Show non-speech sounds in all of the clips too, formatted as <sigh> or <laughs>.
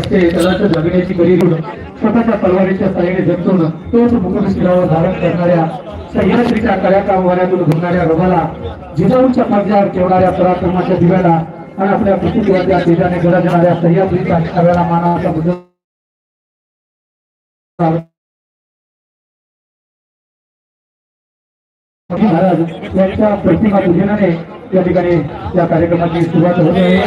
असते त्याला जगण्याची गरी स्वतःच्या तलवारीच्या साह्याने जगतून तोच मुखशिरावर धारण करणाऱ्या सह्याद्रीच्या कार्यक्रम कामवाऱ्यातून घुमणाऱ्या रमाला जिजाऊच्या पगड्यावर ठेवणाऱ्या पराक्रमाच्या दिव्याला आणि आपल्या पृथ्वीवरच्या तेजाने गरजणाऱ्या सह्याद्रीच्या छाव्याला मानाचा बदल महाराज यांच्या प्रतिमा पूजनाने या ठिकाणी या कार्यक्रमाची सुरुवात होते.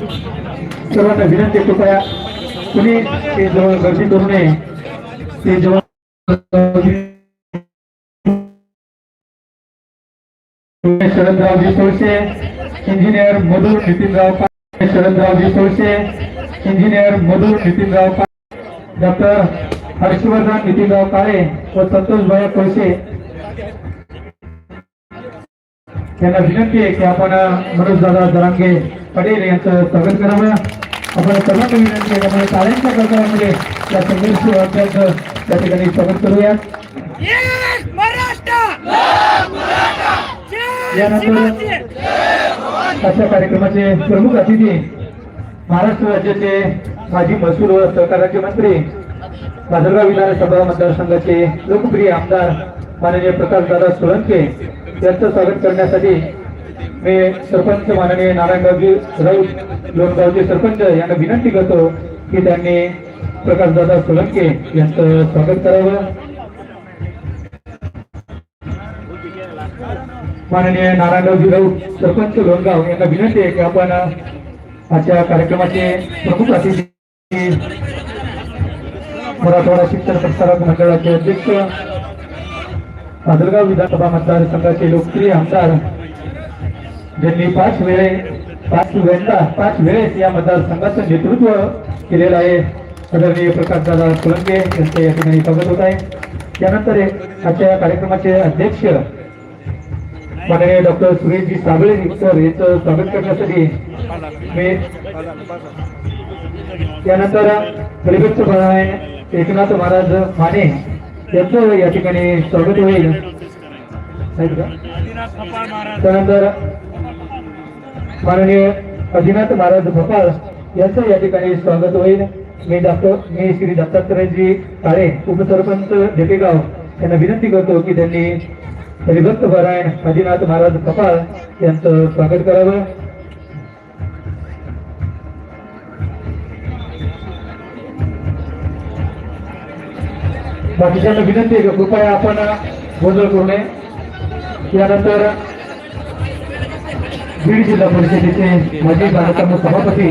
सर्वांना विनंती कृपया कुणी ते जवळ गर्दी करू नये. ते जवळ Sharadraoji Solshe engineer Madhur Nitinrao Patil Sharadraoji Solshe engineer Madhur Nitinrao Patil doctor Harshvardhan Nitinrao Kale व संतोष भाई कोळसे यांना विनंती आहे की आपण मनोज दादा दरांगे पटेल यांचं स्वागत करावं. आपण सर्वांना विनंती आहे त्यामुळे टाळ्यांच्या गडगडामध्ये या संघर्ष वाद्याचं त्या ठिकाणी स्वागत करूया. यानंतर! आजच्या कार्यक्रमाचे प्रमुख अतिथी महाराष्ट्र राज्याचे माजी महसूल व सहकार राज्यमंत्री माजलगाव विधानसभा मतदारसंघाचे लोकप्रिय आमदार माननीय प्रकाशदादा सोळंके यांचं स्वागत करण्यासाठी मी सरपंच माननीय नारायणरावजी राऊत लोणगावचे सरपंच यांना विनंती करतो की त्यांनी प्रकाशदादा सोलंके यांचं स्वागत करावं. माननीय नारायणरावजी राऊत सरपंच लोणगाव यांना विनंती आहे की आपण आजच्या कार्यक्रमाचे प्रमुख अतिथी मराठवाडा शिक्षण प्रसारक मंडळाचे अध्यक्ष आदलगाव विधानसभा मतदारसंघाचे लोकप्रिय आमदार ज्यांनी पाच वेळे पाच वेळा पाच वेळेस या मतदारसंघाचं नेतृत्व केलेलं आहे. आदरणीय प्रकाशदादा सोलंके यांचं या ठिकाणी स्वागत होत आहे. त्यानंतर आजच्या या कार्यक्रमाचे अध्यक्ष माननीय डॉक्टर सुरेशजी साबळे सर यांचं स्वागत करण्यासाठी मी त्यानंतर परायण एकनाथ महाराज माने यांचं या ठिकाणी स्वागत होईल? त्यानंतर माननीय अजिनाथ महाराज भोपाळ यांचं या ठिकाणी स्वागत होईल. मी डॉक्टर मी श्री दत्तात्रयजी काळे उपसरपंच झेपेगाव यांना विनंती करतो की त्यांनी हरिभक्त पारायण अजिनाथ महाराज भोपाळ यांचं स्वागत करावं. बाकीच्यांना विनंती आहे कृपया आपण गोंधळ करू नये. यानंतर बीड जिल्हा परिषदेचे माजी बांधकाम सभापती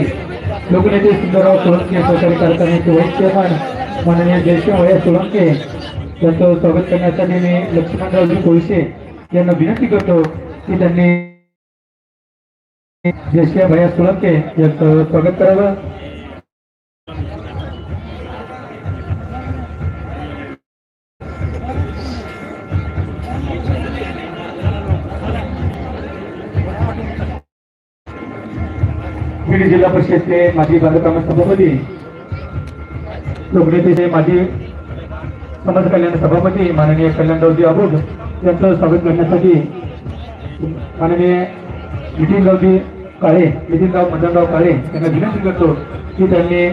लोकनेते सुंदरराव सोळंके सहकारी कारखान्याचे व्हाईस चेअरमन माननीय जयसिंह वया सोळंके यांचं स्वागत करण्यासाठी मी लक्ष्मणरावजी कोळसे यांना विनंती करतो की त्यांनी जयसिंह भैया सोळंके यांचं स्वागत करावं बीड जिल्हा परिषदचे माजी बांधकाम सभापती लोकनेतेचे माजी समाज कल्याण सभापती माननीय कल्याणरावजी अबोध यांचं स्वागत करण्यासाठी माननीय नितीनरावजी काळे नितीनराव मदनराव काळे यांना विनंती करतो की त्यांनी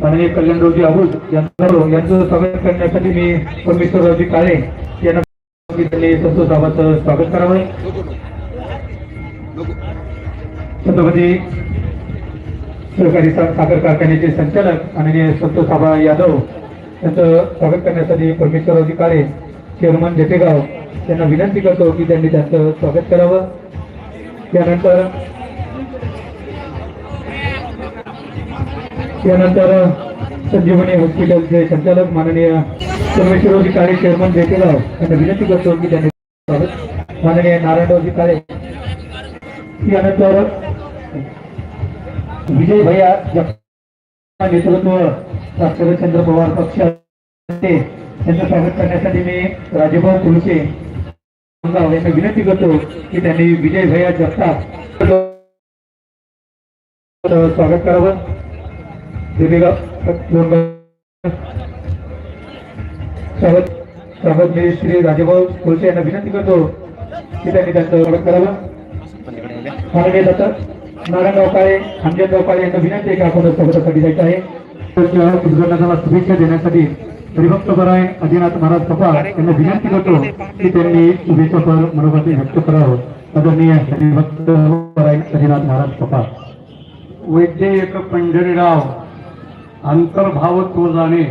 माननीय कल्याणरावजी अबोध यांचं यांचं स्वागत करण्यासाठी मी परमेश्वररावजी काळे यांना त्यांनी संतोष बाबाचं स्वागत करावं. छत्रपती सहकारी साखर कारखान्याचे संचालक माननीय संतोष आबा यादव यांचं स्वागत करण्यासाठी परमेश्वर अधिकारी चेअरमन जटेगाव त्यांना विनंती करतो की त्यांनी त्यांचं स्वागत करावं. त्यानंतर त्यानंतर संजीवनी हॉस्पिटलचे संचालक माननीय परमेश्वर अधिकारी चेअरमन जटेगाव यांना विनंती करतो की त्यांनी स्वागत माननीय नारायणरावजी काळे त्यानंतर विजय भैया नेतृत्व शरदचंद्र पवार पक्ष ते यांचं स्वागत करण्यासाठी मी राजेभाऊ गाव यांना विनंती करतो की त्यांनी विजय भैया जगताप स्वागत करावं. स्वागत स्वागत मी श्री राजेभाऊ तुळसे यांना विनंती करतो की त्यांनी त्यांचं स्वागत करावं नारायणराव काळे खांदेराव काळे यांना विनंती आहे की आपण जायचं आहे. उद्घाटनाला शुभेच्छा देण्यासाठी हरिभक्त परायण आदिनाथ महाराज पप्पा यांना विनंती करतो की त्यांनी शुभेच्छा पर मनोभावे व्यक्त करावं. आदरणीय हरिभक्त परायण आदिनाथ महाराज पप्पा वैद्य एक पंढरीराव अंतर्भाव तो जाणे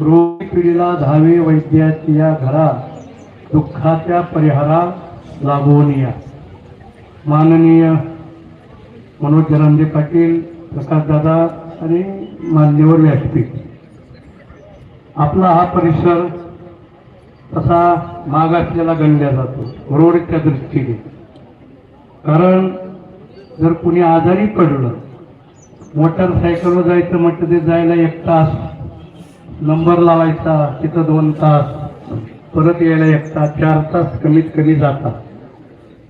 रोग पिढीला धावे वैद्याची या घरा दुःखाच्या परिहारा लाभवणीया माननीय मनोज जरांदे पाटील प्रकाशदादा आणि मान्यवर व्यासपीठ आपला हा परिसर तसा मागासलेला गणला जातो रोडच्या दृष्टीने. कारण जर कुणी आजारी पडलं मोटरसायकलवर जायचं म्हटलं ते जायला एक तास नंबर लावायचा तिथं दोन तास परत यायला एक तास चार तास कमीत कमी जातात.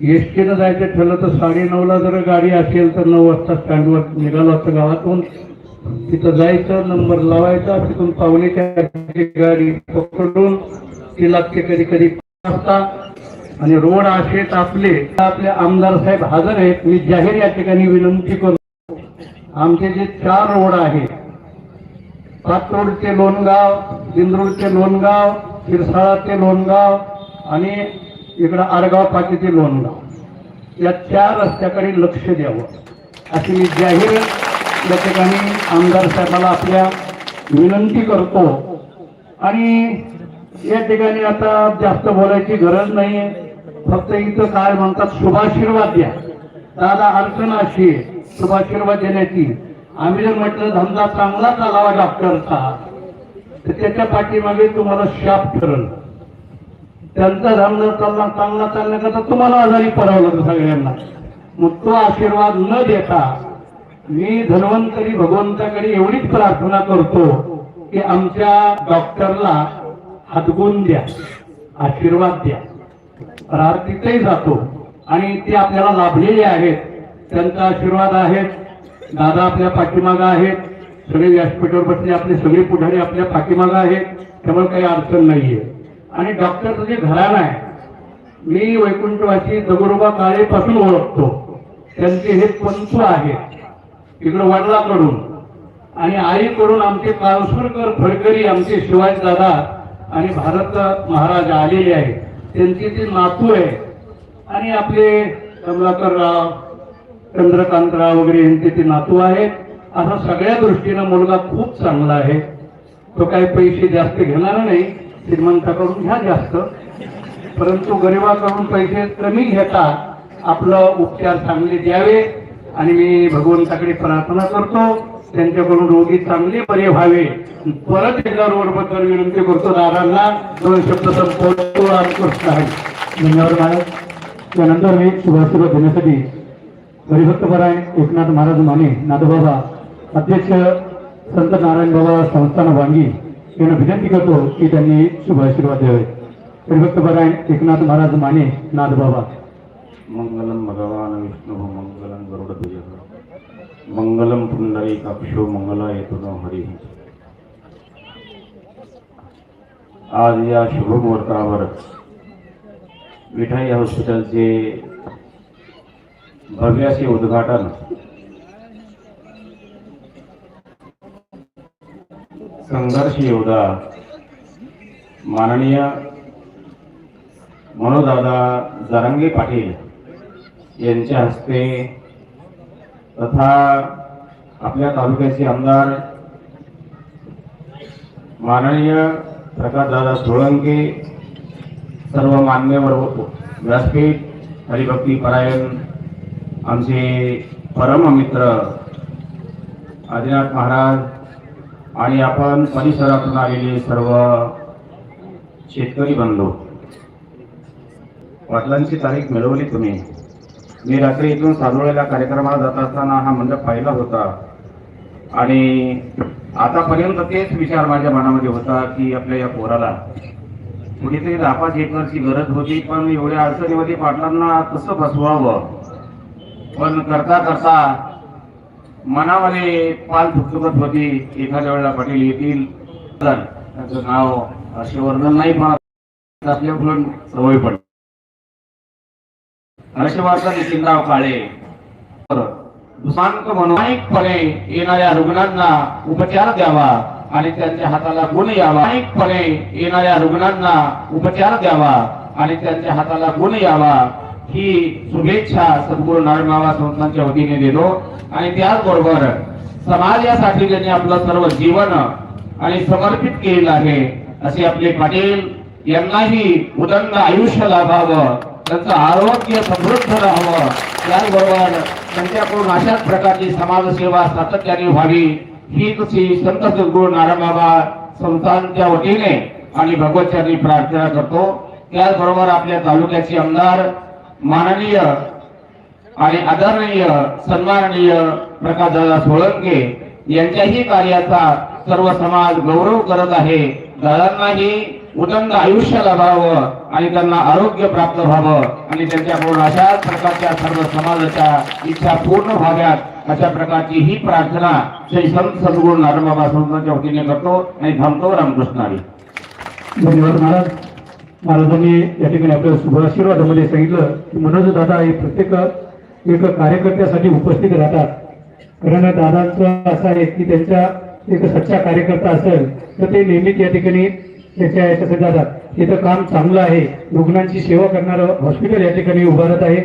एस टीनं जायचं ठरलं तर साडेनऊला जर गाडी असेल तर नऊ वाजता स्टँडवर निघालो असतं गावातून. तिथं जायचं नंबर लावायचा तिथून पावणे गाडी पकडून ती लागते कधी कधी पाच वाजता आणि रोड असे आपले आपले आमदार साहेब हजर आहेत. मी जाहीर या ठिकाणी विनंती करतो. आमचे जे चार रोड आहेत पाचरोड ते लोणगाव दिंद्रोड ते लोणगाव शिरसाळा ते लोणगाव आणि इकडं आडगाव पाटी ते लोणगाव या चार रस्त्याकडे लक्ष द्यावं. अशी मी जाहीर या ठिकाणी आमदार साहेबाला आपल्या विनंती करतो. आणि या ठिकाणी आता जास्त बोलायची गरज नाही फक्त इथं काय म्हणतात शुभाशीर्वाद द्या. दादा अडचण अशी आहे शुभाशीर्वाद देण्याची. आम्ही जर म्हटलं धंदा चांगला चालावा डॉक्टरचा तर त्याच्या पाठीमागे तुम्हाला शाप ठरलं. त्यांचा धंदा चालला चांगला चालण्याकरता तुम्हाला आजारी पडावं लागतं सगळ्यांना. मग तो आशीर्वाद न देता मी धन्वंतरी भगवंताकडे एवढीच प्रार्थना करतो की आमच्या डॉक्टरला हातगुण द्या आशीर्वाद द्या. प्रार्थितही जातो आणि ते आपल्याला लाभलेले आहेत. त्यांचा आशीर्वाद आहेत दादा आपल्या पाठीमागं आहेत सगळे व्यासपीठावर बसले आपले सगळे पुढारी आपल्या पाठीमागं आहेत त्यामुळे काही अडचण नाहीये. आणि डॉक्टरचं जे घराणं आहे मी वैकुंठवासी दगडोबा काळेपासून ओळखतो. त्यांचे हे पंचू आहेत इकडं वडलाकडून. आणि आईकडून आमचे काळसुरकर फडकरी आमचे शिवाजी दादा आणि भारत महाराज आलेले आहेत. त्यांची ती नातू आहे. आणि आपले कमलाकरराव चंद्रकांतराव वगैरे यांचे ते नातू आहेत. असा सगळ्या दृष्टीनं मुलगा खूप चांगला आहे. तो काही पैसे जास्त घेणार नाही. श्रीमंताकडून घ्या जास्त. परंतु गरिबाकडून पैसे कमी घेता. आपलं उपचार चांगले द्यावे आणि मी भगवंताकडे प्रार्थना करतो. त्यांच्याकडून रोगी चांगले बरे व्हावे. परत एकदा रोडबद्दल विनंती करतो दादांना. दोन शब्द संपवतो. रामकृष्ण आहे धन्यवाद महाराज त्यानंतर मी शुभाशीर्वाद देण्यासाठी हरिभक्तपरायण एकनाथ महाराज माने नाथबाबा अध्यक्ष संत नारायण बाबा संस्थान वांगी त्यांना विनंती करतो की त्यांनी शुभ आशीर्वाद द्यावे. हरिभक्तपरायण एकनाथ महाराज माने नाथ बाबा. मंगलम भगवान विष्णु मंगलम गरुड मंगलम पुंडरी काक्षो मंगला येतो हरी. आज या शुभ मुहूर्तावर विठाई हॉस्पिटलचे भव्याचे उद्घाटन संघर्ष योद्धा माननीय मनोदादा जारंगे पाटील यांच्या हस्ते तथा आपल्या तालुक्याचे आमदार माननीय प्रकाशदादा सोळंके सर्व मान्यवर व्यासपीठ हरिभक्ती परायण आमचे परममित्र आदिनाथ महाराज आणि आपण परिसरातून आलेले सर्व शेतकरी बनलो वाटलांची तारीख मिळवली तुम्ही. मी रात्री इथून साजवळ्याला कार्यक्रमाला जात असताना हा मंडप पाहिला होता. आणि आतापर्यंत तेच विचार माझ्या मनामध्ये होता की आपल्या या पोराला कुठेतरी दहा एकरची गरज होती पण एवढ्या अडचणीमध्ये पाटलांना कसं बसवावं. पण करता करता मनामध्ये पाल थुकथुकत होती. एखाद्या वेळेला पाटील येतील. त्याचं नाव असे वर्णन नाही पण सवय पडली. हर्षवर्धन वाटतं नाव काळे. दुसांत शांत म्हणून प्रामाणिकपणे येणाऱ्या रुग्णांना उपचार द्यावा आणि त्यांच्या हाताला गुण यावा. प्रामाणिकपणे येणाऱ्या रुग्णांना उपचार द्यावा आणि त्यांच्या हाताला गुण यावा. ही शुभेच्छा सद्गुरू नारायण बाबा संस्थांच्या वतीने देतो. आणि त्याचबरोबर समाजासाठी त्यांनी आपलं सर्व जीवन आणि समर्पित केलेलं आहे असे आपले पाटील यांनाही उदंड आयुष्य लाभावं त्यांचं आरोग्य समृद्ध राहावं त्याचबरोबर त्यांच्याकडून अशाच प्रकारची समाजसेवा सातत्याने व्हावी ही तशी संत सद्गुरू नारायणबाबा संस्थांच्या वतीने आणि भगवतच्या प्रार्थना करतो. त्याचबरोबर आपल्या तालुक्याचे आमदार माननीय आणि आदरणीय सन्माननीय प्रकाशदादा सोळंके यांच्याही कार्याचा सर्व समाज गौरव करत आहे. दादांनाही उदंड आयुष्य लाभावं आणि त्यांना आरोग्य प्राप्त व्हावं आणि त्यांच्याकडून अशाच प्रकारच्या सर्व समाजाच्या इच्छा पूर्ण व्हाव्यात अशा प्रकारची ही प्रार्थना श्री संत सद्गुरू नारायणबाबा संस्थांच्या वतीने करतो आणि थांबतो रामकृष्णारी. धन्यवाद महाराज. महाराजांनी या ठिकाणी आपल्या शुभ आशीर्वादामध्ये सांगितलं की मनोज दादा हे प्रत्येक एक कार्यकर्त्यासाठी उपस्थित राहतात. कारण दादांचं असं आहे की त्यांच्या एक सच्चा कार्यकर्ता असेल तर ते नेहमीच या ठिकाणी त्याच्या याच्यासाठी जातात. तिथं काम चांगलं आहे. रुग्णांची सेवा करणारं हॉस्पिटल या ठिकाणी उभारत आहे.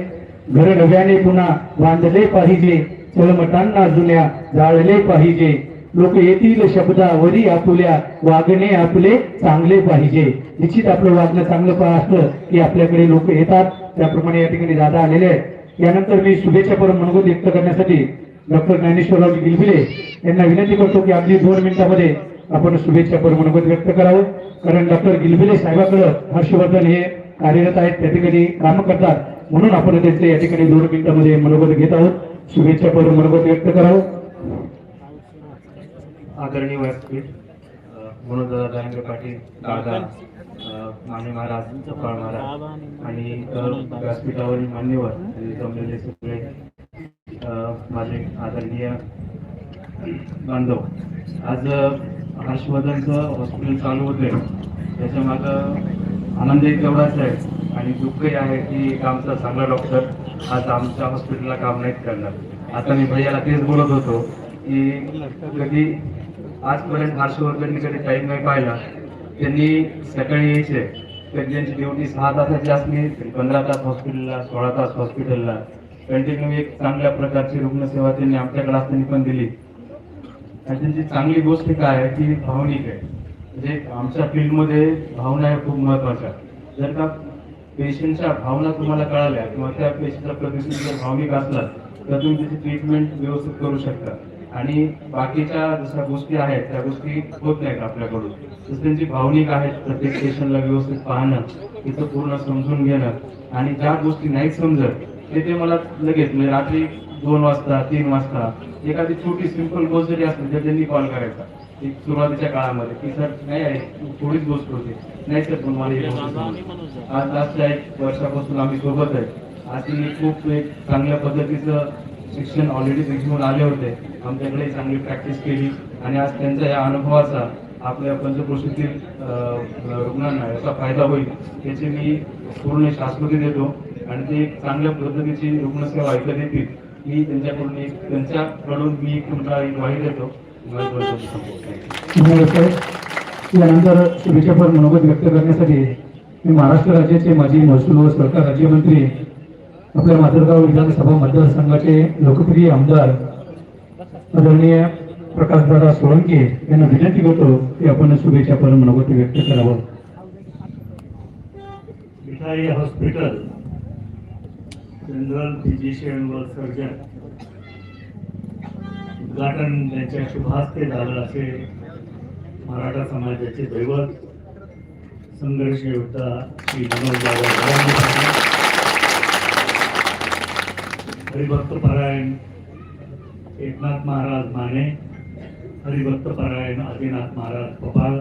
घर नव्याने पुन्हा बांधले पाहिजे. चलमटांना जुन्या जाळले पाहिजे. लोक येतील शब्दावरी आपुल्या वागणे आपले चांगले पाहिजे. निश्चित आपलं वागणं चांगलं पा- असतं की आपल्याकडे लोक येतात. त्याप्रमाणे या ठिकाणी दादा आलेले आहेत. यानंतर मी शुभेच्छा परम मनोगत व्यक्त करण्यासाठी डॉक्टर ज्ञानेश्वरराव गिलबिले यांना विनंती करतो की अगदी दोन मिनिटांमध्ये आपण शुभेच्छा परम मनोगत व्यक्त करावं. कारण डॉक्टर गिलबिले साहेबाकडं हर्षवर्धन हे कार्यरत आहेत. त्या ठिकाणी काम करतात. म्हणून आपण त्यांचे या ठिकाणी दोन मिनिटांमध्ये मनोगत घेत आहोत. शुभेच्छा परम मनोगत व्यक्त करावं. आदरणीय व्यासपीठ अ, मनोजदादा पाटील दादा माने महाराज चपाळ महाराज आणि व्यासपीठावरील मान्यवर जमलेले सगळे माझे आदरणीय बांधव. आज अ, हर्षवर्धनचं हॉस्पिटल चालू होते त्याच्या मागं आनंदही एवढाच आहे आणि दुःखही आहे की एक आमचा चांगला डॉक्टर आज आमच्या हॉस्पिटलला काम नाहीत करणार. आता मी भैयाला तेच बोलत होतो की कधी आजपर्यंत हर्षवर्धनकडे कधी टाईम नाही पाहिला. त्यांनी सकाळी यायचे. त्यांची ड्युटी सहा तासाची असली तरी पंधरा तास हॉस्पिटलला सोळा तास हॉस्पिटलला. कंटिन्यू एक चांगल्या प्रकारची रुग्णसेवा त्यांनी आमच्याकडे असताना पण दिली. आणि त्यांची चांगली गोष्ट काय आहे की भावनिक आहे. म्हणजे आमच्या फील्डमध्ये भावना ह्या खूप महत्त्वाच्या जर का पेशंटच्या भावना तुम्हाला कळाल्या किंवा त्या पेशंटचा प्रतिसाद जर भावनिक असला तर तुम्ही त्याची ट्रीटमेंट व्यवस्थित करू शकता. आणि बाकीच्या दुसऱ्या गोष्टी आहेत त्या गोष्टी होत नाहीत आपल्याकडून. त्यांची भावनिक आहेत प्रत्येक स्टेशनला व्यवस्थित पाहणं तिथं पूर्ण समजून घेणं आणि ज्या गोष्टी नाही समजत ते ते मला लगेच म्हणजे रात्री दोन वाजता तीन वाजता एखादी छोटी सिंपल गोष्ट जरी असली तर त्यांनी कॉल करायचा. एक सुरुवातीच्या काळामध्ये की सर नाही आहे थोडीच गोष्ट होती. नाही सर पण मला आज लास्टच्या एक वर्षापासून आम्ही सोबत आहे. आज खूप एक चांगल्या पद्धतीचं शिक्षण ऑलरेडी ते आले होते. आमच्याकडे चांगली प्रॅक्टिस केली. आणि आज त्यांचा या अनुभवाचा आपल्या पंचकृषीतील रुग्णांना याचा फायदा होईल याची मी पूर्ण शाश्वती देतो. आणि ते एक चांगल्या पद्धतीची रुग्णसेवा ऐकत येतील ही त्यांच्याकडून एक त्यांच्याकडून मी तुमचा एक ग्वाही देतो. यानंतर शुभेच्छापर मनोगत व्यक्त करण्यासाठी मी महाराष्ट्र राज्याचे माजी महसूल व सहकार राज्यमंत्री आपल्या माजलगाव विधानसभा मतदारसंघाचे लोकप्रिय आमदार आदरणीय प्रकाशदादा सोळंके यांना विनंती करतो की आपण शुभेच्छापर मनोगत व्यक्त करावं. मिठाई हॉस्पिटल जनरल फिजिशियन व सर्जन उद्घाटन त्यांच्या शुभास्ते झालं असे मराठा समाजाचे दैवत संघर्ष योद्धा श्री मनोज हरिभक्त पारायण एकनाथ महाराज माने हरिभक्त पारायण आदिनाथ महाराज गोपाळ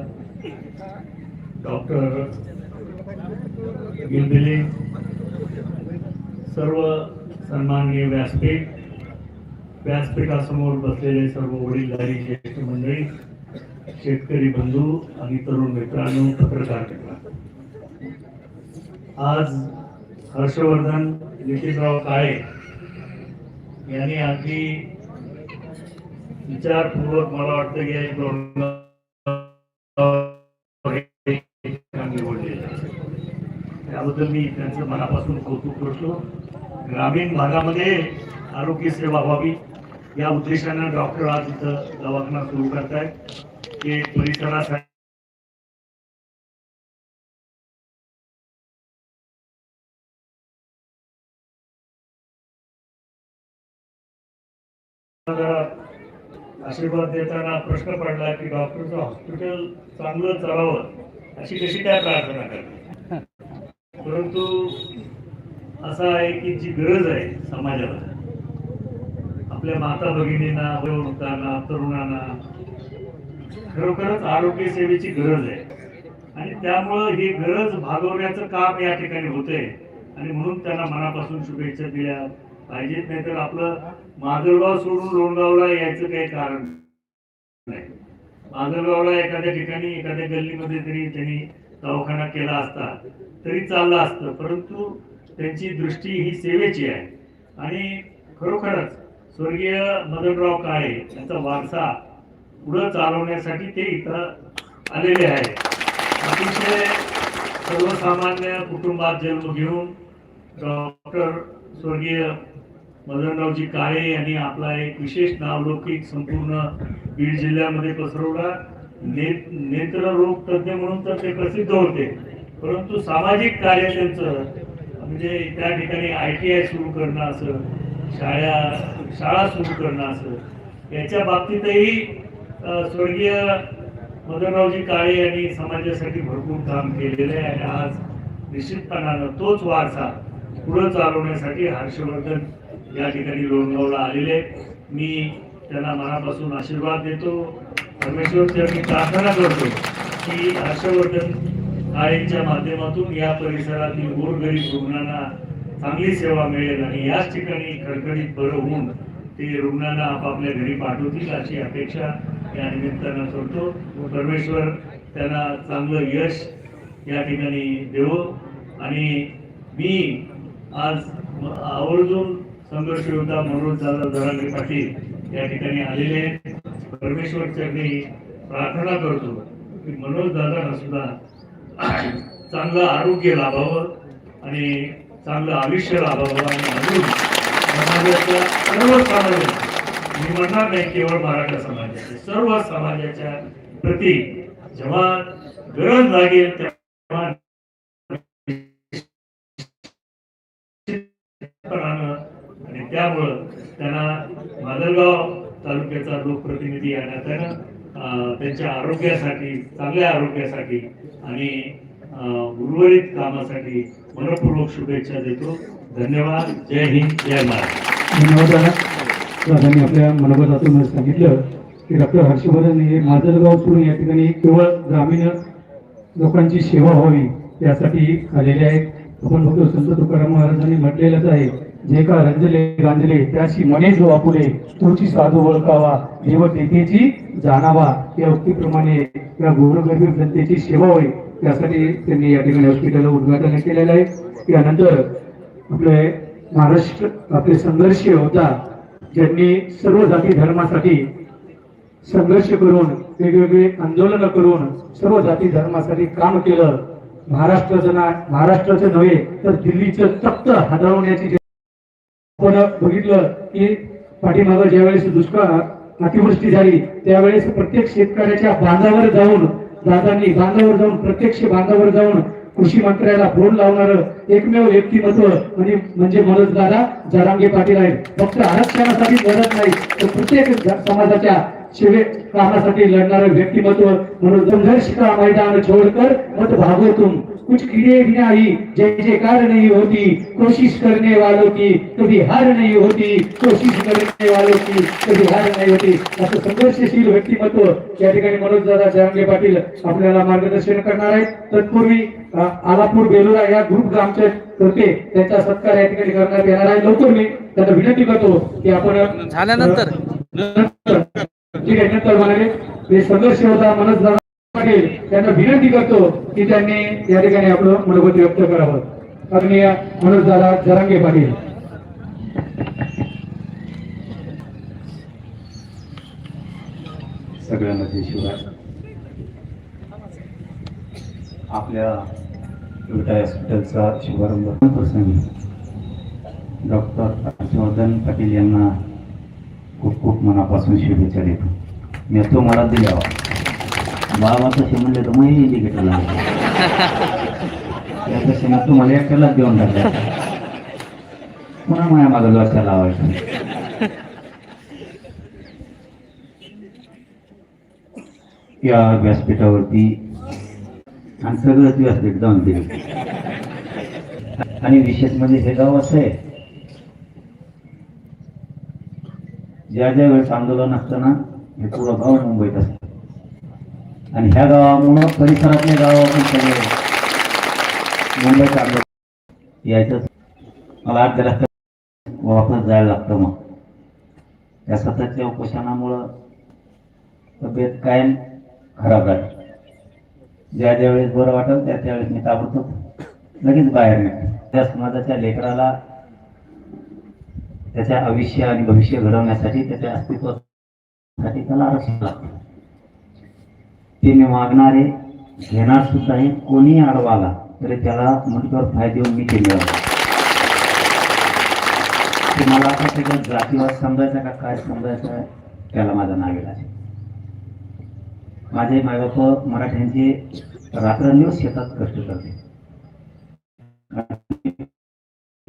डॉक्टर गिलबिले सर्व सन्माननीय व्यासपीठ व्यासपीठासमोर बसलेले सर्व वडीलधारी ज्येष्ठ मंडळी शेतकरी बंधू आणि तरुण मित्रांनो पत्रकार मित्र आज हर्षवर्धन नितीनराव काळे यांनी अगदी विचारपूर्वक मला वाटतं की एक त्याबद्दल मी त्यांचं मनापासून कौतुक करतो. ग्रामीण भागामध्ये आरोग्य सेवा व्हावी या उद्देशानं डॉक्टर आज इथं दवाखाना सुरू करतायत. ते परिसरासाठी आशीर्वाद देताना प्रश्न पडला की डॉक्टरचं हॉस्पिटल चांगलं चालावं अशी कशी काय प्रार्थना करते? परंतु असं आहे की जी गरज आहे समाजाला आपल्या माता भगिनींना वयोवृद्धांना तरुणांना खरोखरच आरोग्य सेवेची गरज आहे. आणि त्यामुळं ही गरज भागवण्याचं काम या ठिकाणी होतंय. आणि म्हणून त्यांना मनापासून शुभेच्छा दिल्या. पाहिजेत नाही तर आपलं माजलगाव सोडून लोणगावला यायचं काही कारण नाही. माजलगावला एखाद्या ठिकाणी एखाद्या गल्लीमध्ये तरी त्यांनी दवाखाना केला असता तरी चाललं असतं. परंतु त्यांची दृष्टी ही सेवेची आहे. आणि खरोखरच स्वर्गीय मदनराव काळे यांचा वारसा पुढं चालवण्यासाठी ते इथं आलेले आहे अतिशय सर्वसामान्य कुटुंबात जन्म घेऊन डॉक्टर स्वर्गीय मदनरावजी काळे यांनी आपला एक विशेष नावलौकिक संपूर्ण बीड जिल्ह्यामध्ये पसरवला. ने नेत्ररोग तज्ज्ञ म्हणून तर ते प्रसिद्ध होते. परंतु सामाजिक कार्य त्यांचं म्हणजे त्या ठिकाणी आय टी आय सुरू करणं असं शाळा शाळा सुरू करणं असं याच्या बाबतीतही स्वर्गीय मदनरावजी काळे यांनी समाजासाठी भरपूर काम केलेलं आहे. आणि आज निश्चितपणानं तोच वारसा पुढं चालवण्यासाठी हर्षवर्धन या ठिकाणी लोणगावला आलेले मी त्यांना मनापासून आशीर्वाद देतो. परमेश्वरच्या मी प्रार्थना करतो की हर्षवर्धन काळेंच्या माध्यमातून या परिसरातील गोरगरीब रुग्णांना चांगली सेवा मिळेल आणि याच ठिकाणी खडखडीत बरं होऊन ते रुग्णांना आपापल्या घरी पाठवतील अशी अपेक्षा या निमित्तानं करतो. परमेश्वर त्यांना चांगलं यश या ठिकाणी देवो. आणि मी आज आवर्जून संघर्ष योद्धा मनोज दादा जरांगे पाटील या ठिकाणी आलेले आहेत. मी प्रार्थना करतो की मनोज दादांना सुद्धा चांगलं आरोग्य लाभावं आणि चांगलं आयुष्य लाभावं आणि अजून समाजाच्या सर्व समाजाच्या मी म्हणणार नाही केवळ मराठा समाजाच्या सर्व समाजाच्या प्रती जेव्हा गरज लागेल तेव्हा त्यामुळं त्यांना माजलगाव तालुक्याचा लोकप्रतिनिधी या नात्यानं त्यांच्या आरोग्यासाठी चांगल्या आरोग्यासाठी आणि उर्वरित कामासाठी मनपूर्वक शुभेच्छा देतो. धन्यवाद. जय हिंद जय महाराज धन्यवाद आपल्या मनोगतातून सांगितलं की डॉक्टर हर्षवर्धन हे माजलगाव सोडून या ठिकाणी केवळ ग्रामीण लोकांची सेवा व्हावी यासाठी आलेले आहेत. आपण बघतो संत तुकाराम महाराजांनी म्हटलेलंच आहे. जे का रंजले गांजले त्याशी मने जो आपुले तोची साधू ओळखावा देव तेथेची जाणावा. या उक्तीप्रमाणे या गोरगरीब जनतेची सेवा होईल त्यासाठी त्यांनी या ठिकाणी हॉस्पिटल उद्घाटन केलेलं आहे. यानंतर आपले महाराष्ट्र आपले संघर्ष होता. ज्यांनी सर्व जाती धर्मासाठी संघर्ष करून वेगवेगळे आंदोलन करून सर्व जाती धर्मासाठी काम केलं. महाराष्ट्राचं ना महाराष्ट्राचं नव्हे तर दिल्लीचं तप्त हादरवण्याची आपण बघितलं की पाठीमागं ज्यावेळेस दुष्काळ अतिवृष्टी झाली त्यावेळेस प्रत्येक शेतकऱ्याच्या बांधावर जाऊन दादांनी बांधावर जाऊन प्रत्यक्ष बांधावर जाऊन कृषी मंत्र्याला फोन लावणार एकमेव व्यक्तिमत्व आणि म्हणजे मदत दादा जरांगे पाटील आहेत. फक्त आरक्षणासाठी मदत नाही तर प्रत्येक समाजाच्या सेवे कामासाठी लढणारं व्यक्तिमत्व म्हणून संघर्ष का मैदान छोड़कर मत भागो तुम कुछ कीड़े भी नहीं जय जयकार नहीं होती कोशिश करने वालों की कभी हार नहीं होती कोशिश करने वालों की कभी हार नाही होती. असं संघर्षशील व्यक्तिमत्व या ठिकाणी मनोज दादा जरांगे पाटील आपल्याला मार्गदर्शन करणार आहेत. तत्पूर्वी आलापूर बेलोरा या ग्रुप ग्रामचे करते त्यांचा सत्कार या ठिकाणी करण्यात येणार आहे. लवकर मी त्यांना विनंती करतो की आपण झाल्यानंतर. नंतर ठीक आहे नंतर म्हणाले ते सदस्य होता मनस पाटील. त्यांना विनंती करतो की त्यांनी या ठिकाणी आपलं मनोगत व्यक्त करावं. अग्निया मनोज दादा जरांगे पाटील. सगळ्यांना जय शिवराय. आपल्या विटा हॉस्पिटलचा शुभारंभ. प्रसंगी डॉक्टर हर्षवर्धन पाटील यांना खूप खूप मनापासून शुभेच्छा देतो. मी तो मला दिल्यावा बाबा तसे म्हणले तर मग इंडिकेटर लागले. त्यापेक्षा मी तुम्हाला एकट्यालाच देऊन टाकला पुन्हा माझ्या मागं लक्ष लावायचं. या व्यासपीठावरती आणि सगळंच व्यासपीठ जाऊन दिले. आणि विशेष म्हणजे हे गाव असं आहे ज्या ज्या वेळेस आंदोलन असतं ना हे पुरं गाव मुंबईत असतं. आणि ह्या गावामुळं परिसरातले गाव आपण सगळे मुंबईत आंदोलन यायचं. मला आठ रस्ता वापस जायला लागतं मग. त्या सततच्या उपोषणामुळं तब्येत कायम खराब राहते ज्या ज्या वेळेस बरं वाटेल त्या त्यावेळेस मी ताबडतोब लगेच बाहेर निघतो. त्या समाजाच्या लेकराला त्याचे आयुष्य आणि भविष्य घडवण्यासाठी त्याच्या अस्तित्वासाठी त्याला आरक्षण लागतं. ते मी मागणारे घेणार सुद्धा हे कोणी आला तरी त्याला मुठभर फायदे मी ते ते मला असं सगळं जातीवाद समजायचा का काय समजायचं त्याला माझा नावेला आहे. माझे मायबाप मराठ्यांचे रात्रंदिवस शेतात कष्ट करते.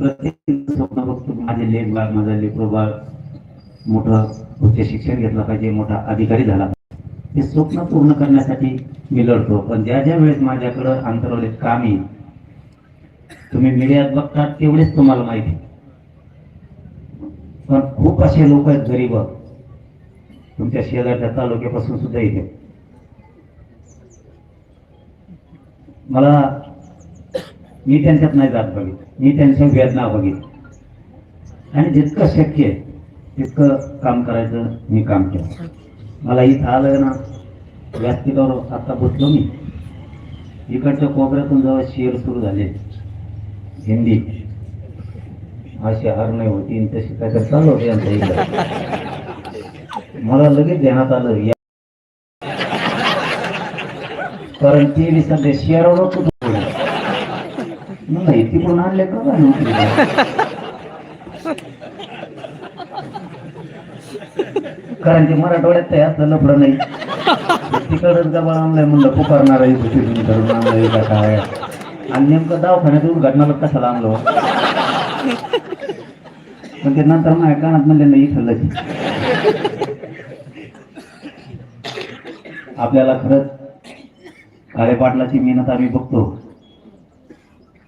प्रत्येक स्वप्न बघतो माझे लेख बाळ माझा लेखो बाळ मोठं उच्च शिक्षण घेतलं पाहिजे मोठा अधिकारी झाला हे स्वप्न पूर्ण करण्यासाठी मी लढतो. पण ज्या ज्या वेळेस माझ्याकडं अंतरवले काम येईल तुम्ही मीडियात बघता तेवढेच तुम्हाला माहिती पण खूप असे लोक आहेत गरीब. तुमच्या शेजारच्या तालुक्यापासून सुद्धा इथे. मला मी त्यांच्यात नाही जात बघित. मी त्यांच्या वेदना बघित. आणि जितकं शक्य आहे तितकं काम करायचं मी काम केलं. मला इथं आलं ना व्यासपीठावर आता बसलो मी. इकडच्या कोपऱ्यातून जेव्हा शेअर सुरू झाले. हिंदी. अशी हार नाही होती तशी काय तर चालू होते यांच्या इकडे. मला लगेच ध्यानात आलं कारण ते बी सध्या शेअरवर नाही तिकडून आणले का कारण ते मराठवाड्यात ते असलं लफडं नाही. तिकडच गबा आणलाय म्हणलं पुकारणार आहे का काय? आणि नेमकं दवाखान्यात उद्घाटनाला कशाला आणलो हो? पण ते नंतर माझ्या कानात म्हणले नाही इथलं आपल्याला खरंच काळे पाटलाची मेहनत आम्ही बघतो.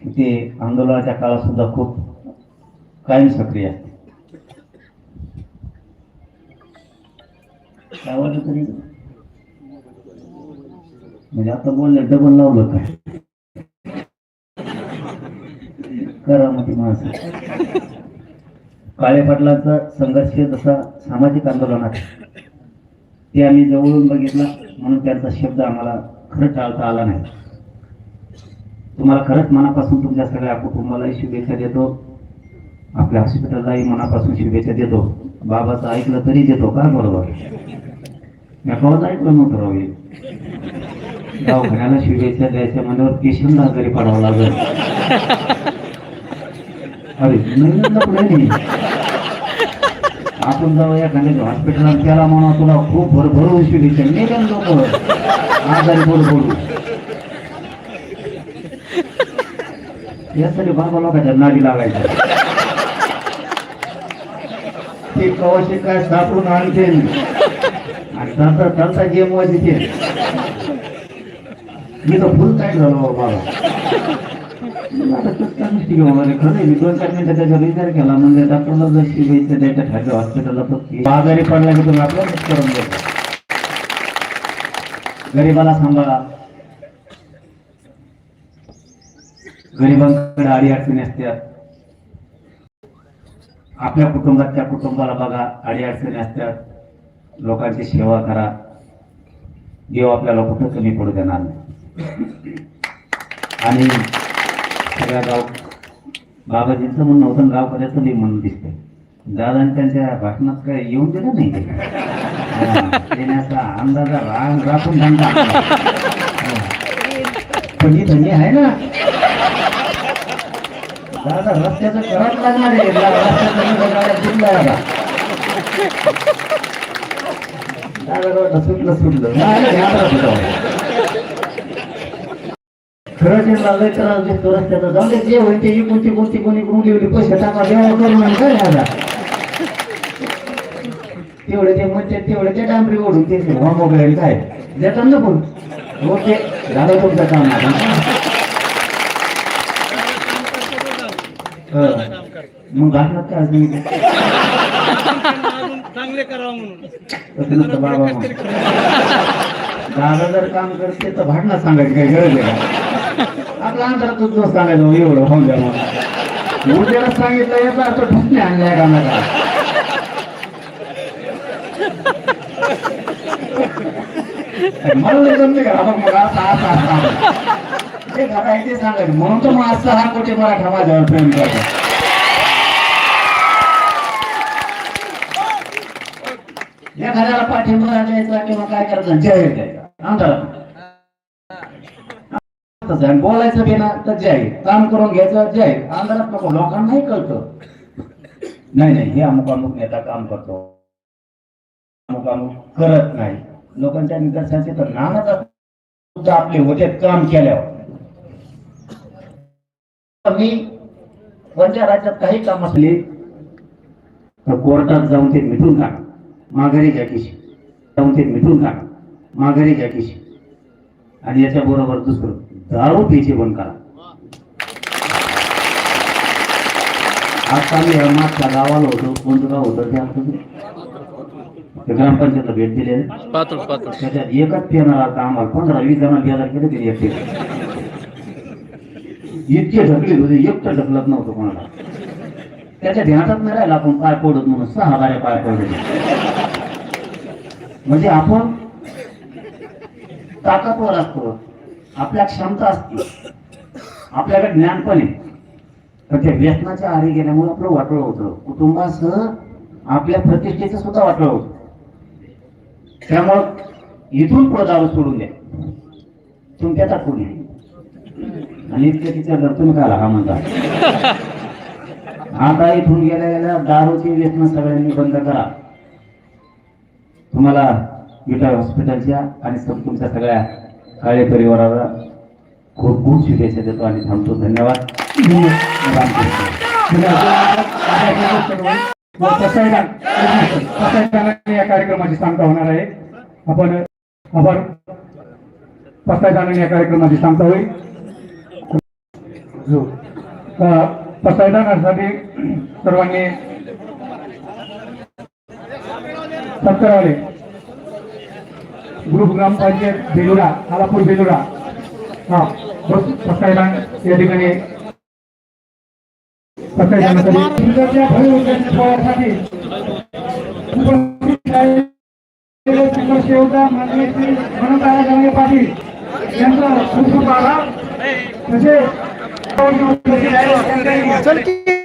ते आंदोलनाच्या काळात सुद्धा खूप कायम सक्रिय आहे. काय वाटलं तरी म्हणजे आता बोललं डबल लावलं काय? करामती माणसं. काळे पाटलांचा संघर्ष जसा सामाजिक आंदोलन आहे ते आम्ही जवळून बघितला म्हणून त्यांचा शब्द आम्हाला खरं टाळता आला नाही. तुम्हाला खरंच मनापासून तुमच्या सगळ्या कुटुंबालाही शुभेच्छा देतो. आपल्या हॉस्पिटललाही मनापासून शुभेच्छा देतो. बाबाचं ऐकलं तरी देतो का बरोबर? मी ऐकलं नव्हतं राव हे. दवाखान्याला शुभेच्छा द्यायच्या म्हणल्यावर पेशंटला जरी पडावं लागेल. अरे नाही नाही आपण जाऊ एखाद्या हॉस्पिटलात त्याला म्हणा तुला खूप भरभरून शुभेच्छा. निघाल लोक आजारी बोल बोलू यासाठी बाबा लोकांच्या नादी लागायचं ते कवाशी काय सापडून आणते? आणि त्यांचा त्यांचा गेम वाजते मी तर फुल काय झालो बाबा. म्हणजे खरं त्याचा विचार केला. म्हणजे डॉक्टरला जर शिवायचं द्यायचं ठरलं हॉस्पिटलला आजारी पडला की तुम्ही करून देतो. गरिबाला सांभाळा. गरिबांकडे आडी अडचणी असतात. आपल्या कुटुंबात त्या कुटुंबाला बघा आडी अडचणी असतात. लोकांची सेवा करा. देव आपल्याला कुठं कमी पडू देणार नाही. आणि सगळ्या गाव बाबाजींचं म्हणणं होतं गावकऱ्याचं नाही म्हणून दिसतंय. दादा त्यांच्या भाषणात काय येऊन दिलं नाही देण्याचा अंदाजा रांग राखून हो. पण ही थंडी आहे ना. दादा रस्त्याचं करावं लागणार आहे. दादा सुटलं. सुटलं जाऊ. खरं ते लागलंय तर रस्त्याचं दे जे होईल ते कोणती कोणती कोणी कोणी लिहिली पैसे टाका देवा करून काय आता. तेवढे ते म्हणजे तेवढे ते डांबरी ओढून ते मोबाईल काय? देतात ना पण ओके झालं तुमचं काम आता हं. मग घातलं काय तुम्ही चांगले करावं म्हणून. बाबा. दादा जर काम करते तर भांडणं सांगायची काही गरज आहे? आपला अंतरातच जो सांगायचं हो, एवढं होऊन द्या मग. उद्याला सांगितलं याचा अर्थ ठुसणे आणलाय का नका मला जमते का? मग मग असं असं असं ते घरात ते सांगायचं म्हणून तर मग असं हा कोटी मराठा माझ्यावर प्रेम करतो. एखाद्याला पाठिंबा द्यायचा किंवा काय करायचं? जाहीर द्यायचा अंधारात बोलायचं बी ना तर जाहीर काम करून घ्यायचं जाहीर अंधारात नको लोकांनाही कळतं. नाही नाही हे अमुक अमुक नेता काम करतो. अमुक अमुक करत नाही. लोकांच्या निदर्शनाचे तर नानाचा सुद्धा आपले होते काम केल्यावर. मी कोणत्या राज्यात काही काम असले तर कोर्टात जाऊन ते मिटून टाका माघारी किशी जाऊन ते मिटून टाका माघारी किशी आणि याच्या बरोबर दुसरं दारू पिचे बंद करा. आता मी या मागच्या गावाला होतो. कोणतं गाव होतं ते आमचं? ग्रामपंचायतला भेट दिली त्याच्यात एकच आता आम्हाला. पंधरा वीस जण बेजार केले तरी एक. इतके ढकले होते एकटं ढकलत नव्हतं कोणाला. त्याच्या ध्यानात नाही राहिला आपण पाय पडत म्हणून सहा बाऱ्या पाय पडत म्हणजे आपण ताकदवर असतो. आपल्या क्षमता असते. आपल्याकडे ज्ञान पण आहे. पण त्या व्यसनाच्या आरी गेल्यामुळे आपलं वाटोळ होतं. कुटुंबासह आपल्या प्रतिष्ठेचं सुद्धा वाटळ होतं. त्यामुळं इथून पुढे दारू सोडून द्या. तुमच्याचा कोणी आणि इतके तिच्या तुम्ही काय हा म्हणता <laughs> आता इथून गेल्या गेल्या दारूची व्यसन सगळ्यांनी बंद करा. तुम्हाला विटा हॉस्पिटलच्या आणि तुमच्या सगळ्या काळे परिवाराला खूप खूप शुभेच्छा देतो आणि थांबतो. धन्यवाद. या कार्यक्रमाची सांगता होणार आहे. आपण आपण पसायदानाने या कार्यक्रमाची सांगता होईल. जो अ, पसायदानासाठी सर्वांनी सत्तरावले ग्रुप ग्रामपंचायत बेलुरा आलापूर बेलुरा. हा बस पसायदान या ठिकाणी माननीय श्री पाटील यांचा खूप खूप आभार. तसेच उपस्थित आहे त्यांचाही